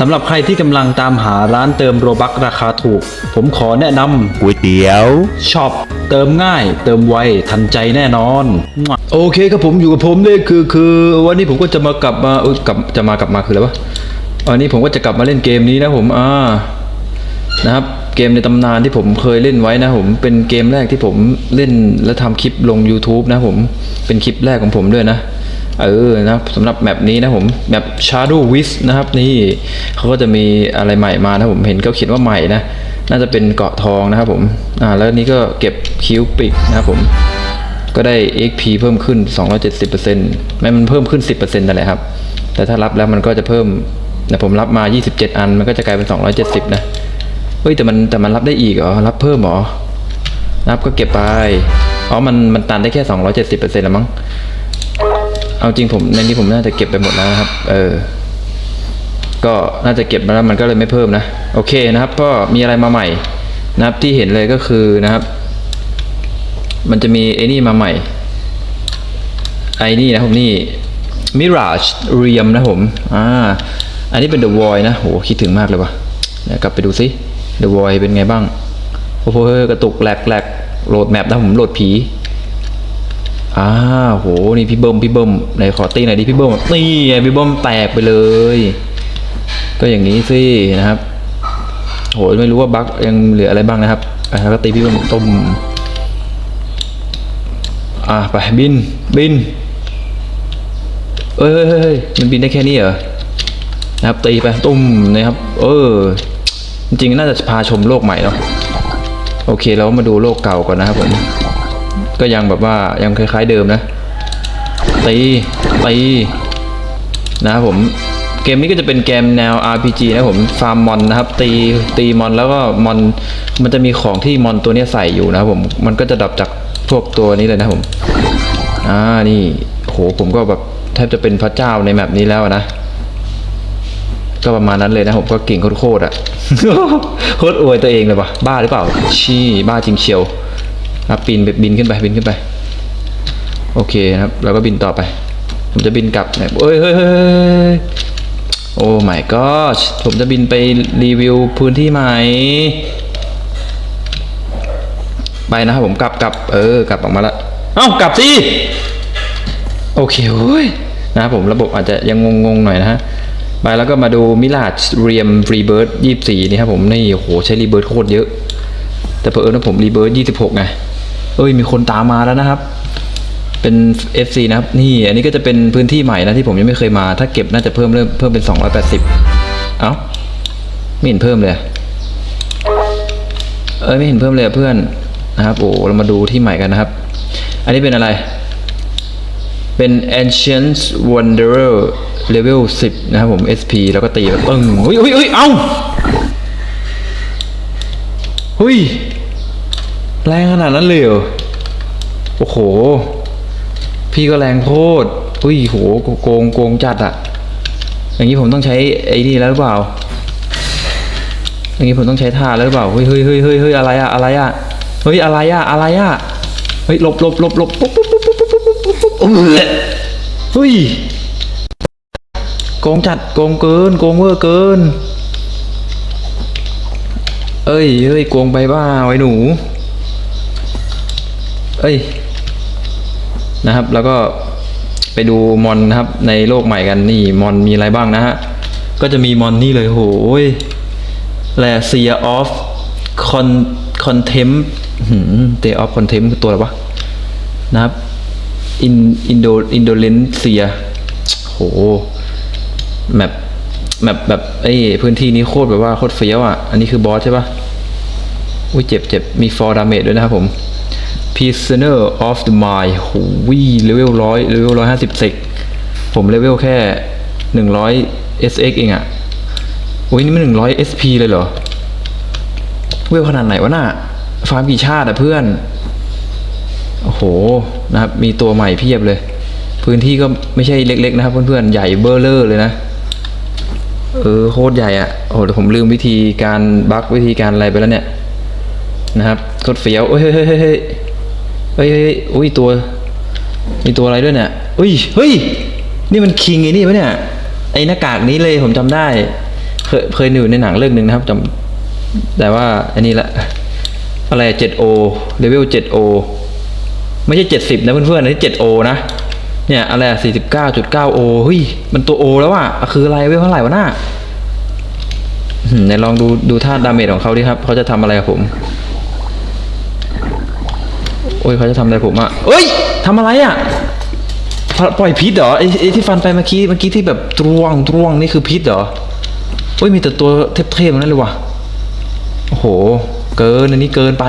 สำหรับใครที่กำลังตามหาร้านเติมโรบักราคาถูก ผมขอแนะนำก๋วยเตี๋ยวช็อปเติมง่าย เติมไวทันใจแน่นอน โอเคครับผมอยู่กับผมเลยคือคือวันนี้ผมก็จะมากลับมาเอ้ยกลับจะมากลับมาคืออะไรวะวันนี้ผมก็จะกลับมาเล่นเกมนี้นะผมอ่านะครับเกมในตำนานที่ผมเคยเล่นไว้นะผมเป็นเกมแรกที่ผมเล่นและทำคลิปลง YouTube นะผมเป็นคลิปแรกของผมด้วยนะ เออนะสำหรับแมปนี้นะผมแมป Shadow w i s นะครับ นี่เขาก็จะมีอะไรใหม่มานะผมเห็นเขาเขียนว่าใหม่นะ น่าจะเป็นเกาะทองนะครับผมอ่าแล้วนี่ก็เก็บคิวปิกนะครับผมก็ได้ XP เพิ่มขึ้น 270%ไม่มันเพิ่มขึ้น 10%นั่นแหละครับ แต่ถ้ารับแล้วมันก็จะเพิ่มแต่ผมรับมา 27 อัน มันก็จะกลายเป็น 270 นะ เฮ้ย แต่มันแต่มันรับได้อีกเหรอ รับเพิ่มเหรอ รับก็เก็บไป อ๋อ มันมันตันได้แค่ 270%ละมั้ง เอาจริงผมในนี้ผมน่าจะเก็บไปหมดแล้วนะครับ เออ ก็น่าจะเก็บมาแล้วมันก็เลยไม่เพิ่มนะ โอเคนะครับ ก็มีอะไรมาใหม่นะครับที่เห็นเลยก็คือนะครับ มันจะมีไอ้นี่มาใหม่ ไอ้นี่นะครับนี่ Mirage Realm นะผมอ่าอันนี้เป็น The Void นะโหคิดถึงมากเลยวะเดี๋ยวกลับไปดูซิ The Void เป็นไงบ้าง โอ้โหกระตุกแหลกแหลกโหลดแมปนะผมโหลดผี อ้าโห นี่พี่เบิ้มพี่เบิ้มไหนขอตีหน่อยดิพี่เบิ้มนี่ไงพี่เบิ้มแตกไปเลย ก็อย่างนี้สินะครับ โหไม่รู้ว่าบั๊กยังเหลืออะไรบ้างนะครับอะแล้วก็ตีพี่เบิ้มต้มอะไปบินบินเอ้ยเฮ้ยเฮ้ยเฮ้ยมันบินได้แค่นี้เหรอนะครับตีไปตุ้มนะครับ เออ จริงๆน่าจะพาชมโลกใหม่เนาะโอเคเรามาดูโลกเก่าก่อนนะครับผม ก็ยังแบบว่ายังคล้ายๆเดิมนะตีตีนะครับผมเกมนี้ก็จะเป็นเกมแนว RPG นะผมฟาร์มมอนนะครับ ตีตีมอนแล้วก็มอนมันจะมีของที่มอนตัวนี้ใส่อยู่นะครับผมมันก็จะดับจากพวกตัวนี้เลยนะผมอ่านี่โหผมก็แบบแทบจะเป็นพระเจ้าในแมปนี้แล้วนะก็ประมาณนั้นเลยนะผมก็เก่งโคตรๆอะโคตรอวยตัวเองเลยปะบ้าหรือเปล่า ชี่บ้าจริงเชียว นะปีนไปบินขึ้นไปบินขึ้นไป โอเคนะครับแล้วก็บินต่อไป ผมจะบินกลับเอ้ยเฮ้ยเฮ้ยโอ้ my god ผมจะบินไปรีวิวพื้นที่ใหม่ไปนะครับผมกลับกลับเออกลับออกมาล้วเอ้ากลับสิโอเคโอ้ยนะครับผมระบบอาจจะยังงงๆหน่อยนะฮะไปแล้วก็มาดูมิลาชเรียมรีเบิร์ดยี่สี่นี่ครับผมนี่โอ้โหใช้รีเบิร์ดโคตรเยอะ แต่เพอเอิญว่าผมรีเบิร์ดยี่สิบหกไง เอ้ยมีคนตามมาแล้วนะครับ เป็น FC นะครับ นี่อันนี้ก็จะเป็นพื้นที่ใหม่นะที่ผมยังไม่เคยมา ถ้าเก็บน่าจะเพิ่มเริ่มเพิ่มเป็น 280 เอ้าไม่เห็นเพิ่มเลย เอ้ยไม่เห็นเพิ่มเลยเพื่อนนะครับโอ้เรามาดูที่ใหม่กันนะครับ อันนี้เป็นอะไร เป็น Ancient Wanderer Level 10 นะครับผม SP แล้วก็ตีแบบปึ้งเฮ้ยเฮ้ยเฮ้ยเอ้าเฮ้ย แรงขนาดนั้นเลยเหรอโอ้โห พี่ก็แรงโคตรอุ้ยโหโกงโกงจัดอะอย่างนี้ผมต้องใช้ไอ้นี่แล้วหรือเปล่า อย่างนี้ผมต้องใช้ท่าแล้วหรือเปล่าเฮ้ยเฮ้ยเฮ้ยเฮ้ยเฮ้ยอะไรอะอะไรอะเฮ้ยอะไรอะอะไรอะเฮ้ยหลบหลบหลบหลบปุ๊บปุ๊บปุ๊บปุ๊บปุ๊บปุ๊บปุ๊บปุ๊บเออเฮ้ยโกงจัดโกงเกินโกงเวอร์เกิน เอ้ยเฮ้ยโกงไปบ้าไว้หนู เอ้ยนะครับ แล้วก็ไปดูมอนนะครับ ในโลกใหม่กันนี่มอนมีอะไรบ้างนะฮะ ก็จะมีมอนนี่เลยโหยแลเซียออฟคอนคอนเทมเตออฟคอนเทมคือตัวอะไรวะนะครับอินอินโดอินโดเลนเซียโหแมปแมปแบบไอ้พื้นที่นี้โคตรแบบว่าโคตรเฟี้ยวอะ อันนี้คือบอสใช่ปะอุ้ยเจ็บเจ็บมีฟอร์ดาเมจด้วยนะครับผม Prisoner of the Mind โหวีเลเวลร้อยเลเวลร้อยห้าสิบเซกผมเลเวลแค่หนึ่งร้อย SX เองอะ่ะโอ้ยนี่มันหนึ่งร้อย SP เลยเหรอ เวลขนาดไหนวะน่ะ ฟาร์มกี่ชาติอะเพื่อน โอ้โห นะครับ มีตัวใหม่เพียบเลย พื้นที่ก็ไม่ใช่เล็กๆนะครับเพื่อนๆ ใหญ่เบอร์เลอร์เลยนะ เออ โคตรใหญ่อะ่ะ โอ้โหผมลืมวิธีการบักวิธีการอะไรไปแล้วเนี่ย นะครับ โคตรเฟี้ยวเฮ้ยเฮ้ยเฮ้ย เฮ้ยเฮ้ยอุ้ยตัว มีตัวอะไรด้วยเนี่ยอุ้ยเฮ้ย นี่มันคิงไอ้นี่ปะเนี่ย ไอ้หน้ากากนี้เลยผมจำได้ เคยเคยดูในหนังเรื่องหนึ่งนะครับจำแต่ว่าอันนี้แหละอะไร 7O เลเวล 7O ไม่ใช่70นะเพื่อนๆอันนี้ 7O นะ เนี่ยอะไรอะ 49.9O เฮ้ย มันตัว O แล้วอะคืออะไรเวลเท่าไหร่วะหน้าไหนลองดูดูท่าดาเมจของเขาดิครับ เขาจะทำอะไรกับผม โอ้ยเขาจะทำอะไรผมอะเอ้ยทำอะไรอะปล่อยปล่อยพิษเหรอไอ้ไอ้ที่ฟันไปเมื่อกี้เมื่อกี้ที่แบบตรวงตรวงนี่คือพิษเหรอโอ้ยมีแต่ตัวเทพๆทั้งนั้นเลยว่ะโอ้โห เกินอันนี้เกินไป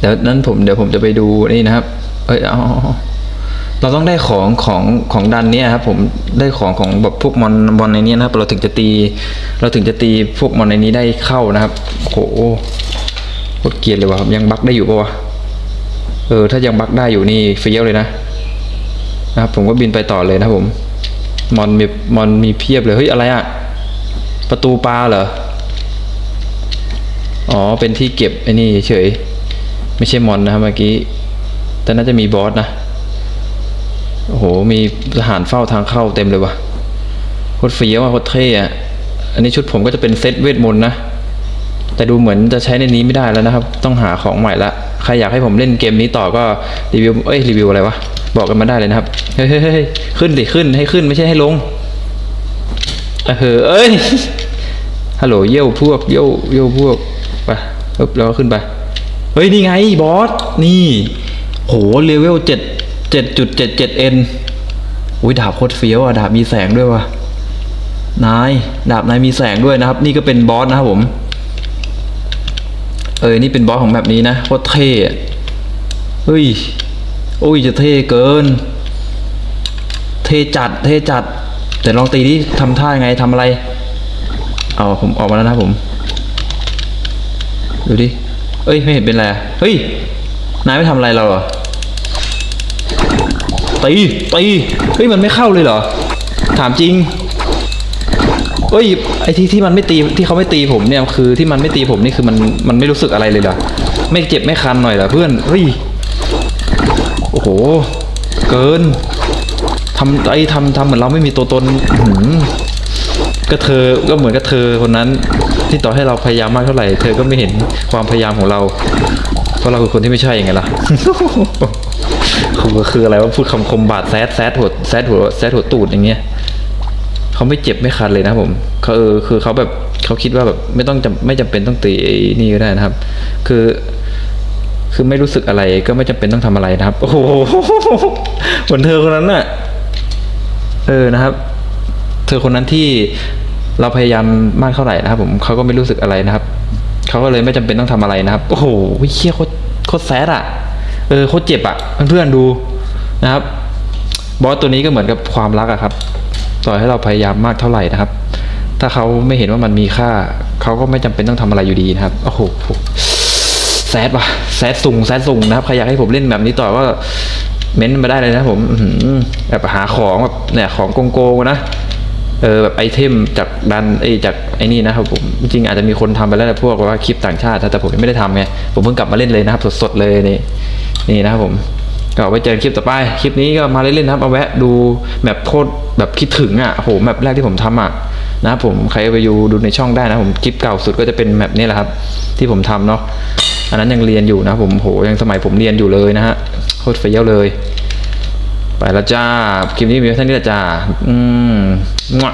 เดี๋ยวนั้นผมเดี๋ยวผมจะไปดูนี่นะครับ เอ้ยเอาเอเราต้องได้ของของของดันเนี้ยครับผมได้ของของแบบพวกมอนมอนในนี้นะครับเราถึงจะตี เราถึงจะตีพวกมอนในนี้ได้เข้านะครับโอ้โห โคตรเกลียดเลยว่ะยังบักได้อยู่ปะวะเออถ้ายังบักได้อยู่นี่เฟี้ยวเลยนะนะครับผมก็บินไปต่อเลยนะผมมอนมีมอนมีเพียบเลยเฮ้ยอะไรอะประตูปลาเหรออ๋อเป็นที่เก็บไอ้นี่เฉยไม่ใช่มอนนะครับเมื่อกี้ แต่น่าจะมีบอสนะโอ้โหมีทหารเฝ้าทางเข้าเต็มเลยวะโคตรเฟี้ยวอะโคตรเท่อะอันนี้ชุดผมก็จะเป็นเซตเวทมนต์นะ แต่ดูเหมือนจะใช้ในนี้ไม่ได้แล้วนะครับ ต้องหาของใหม่ละ ใครอยากให้ผมเล่นเกมนี้ต่อก็รีวิว เอ้ยรีวิวอะไรวะ บอกกันมาได้เลยนะครับ เฮ้ยเฮ้ยเฮ้ยขึ้นดิขึ้นให้ขึ้นไม่ใช่ให้ลงเออเอ้ย ฮัลโหลเยี่ยวพวกเยี่ยวเยี่ยวพวก ไปปึ๊บแล้วก็ขึ้นไป เฮ้ยนี่ไงบอส นี่ โหเลเวลเจ็ดเจ็ดจุดเจ็ดเจ็ดเอ็นอุ้ยดาบโคตรเฟี้ยวอะดาบมีแสงด้วยวะนายดาบนายมีแสงด้วยนะครับ นี่ก็เป็นบอสนะครับผม เออ นี่เป็นบอสของแบบนี้นะโคตรเท่อะเฮ้ย โอ้ย จะเท่เกิน เท่จัด เท่จัด แต่ลองตีดิทำท่ายังไงทำอะไร เอาผมออกมาแล้วนะผม ดูดิ เอ้ย ไม่เห็นเป็นไร เฮ้ย นายไม่ทำอะไรเราเหรอ ตี ตี เฮ้ย มันไม่เข้าเลยเหรอ ถามจริง เอ้ยไอ้ที่ที่มันไม่ตีที่เขาไม่ตีผมเนี่ยคือที่มันไม่ตีผมนี่คือมันมันไม่รู้สึกอะไรเลยเหรอไม่เจ็บไม่คันหน่อยเหรอเพื่อนเฮ้ยโอ้โห เกินทำไอ้ทำทำเหมือนเราไม่มีตัวตนหือก็เธอก็เหมือนกับเธอคนนั้น ที่ต่อให้เราพยายามมากเท่าไหร่ เธอก็ไม่เห็นความพยายามของเรา เพราะเราคือคนที่ไม่ใช่ยังไงล่ะคือคืออะไรว่าพูดคำคมบาดแซดแซดหัวแซดหัวแซดหัวตูดอย่างเงี้ย เขาไม่เจ็บไม่คันเลยนะผมเขาเออคือเขาแบบเขาคิดว่าแบบไม่ต้องจำไม่จำเป็นต้องตีนี่ก็ได้นะครับ คือ คือไม่รู้สึกอะไรก็ไม่จำเป็นต้องทำอะไรนะครับ โอ้โหเหมือนเธอคนนั้นน่ะ เออนะครับ เธอคนนั้นที่เราพยายามมากเท่าไหร่นะครับ ผมเขาก็ไม่รู้สึกอะไรนะครับเขาก็เลยไม่จำเป็นต้องทำอะไรนะครับ โอ้โหเฮี้ยโคตรโคตรแซดอะ เออโคตรเจ็บอะเพื่อนๆดูนะครับ บอสตัวนี้ก็เหมือนกับความรักอะครับ ต่อให้เราพยายามมากเท่าไหร่นะครับ ถ้าเขาไม่เห็นว่ามันมีค่า เขาก็ไม่จำเป็นต้องทำอะไรอยู่ดีนะครับโอ้โหแซดว่ะแซดสุงแซดสุงนะครับใครอยากให้ผมเล่นแบบนี้ต่อก็เม้นต์มาได้เลยนะผมแบบหาของแบบเนี่ยของโกงๆนะเออแบบไอเทมจากดันไอจากไอนี่นะครับผมจริงอาจจะมีคนทำไปแล้วแหละพวกว่าคลิปต่างชาติแต่ผมยังไม่ได้ทำไงผมเพิ่งกลับมาเล่นเลยนะครับ สดๆเลยนี่นี่นะครับผม ก็ไว้เจอกันคลิปต่อไป คลิปนี้ก็มาเล่นๆครับเอาแวะดูแมปโคตรแบบคิดถึงอะโหแมปแรกที่ผมทำอะนะครับผมใครไปดูดูในช่องได้นะผมคลิปเก่าสุดก็จะเป็นแมปนี้แหละครับ ที่ผมทำเนาะอันนั้นยังเรียนอยู่นะผมโหยังสมัยผมเรียนอยู่เลยนะฮะโคตรเฟี้ยวเลย ไปล้วจ้าคลิปนี้มีเท่านี้ละจ้าอืมมั่ว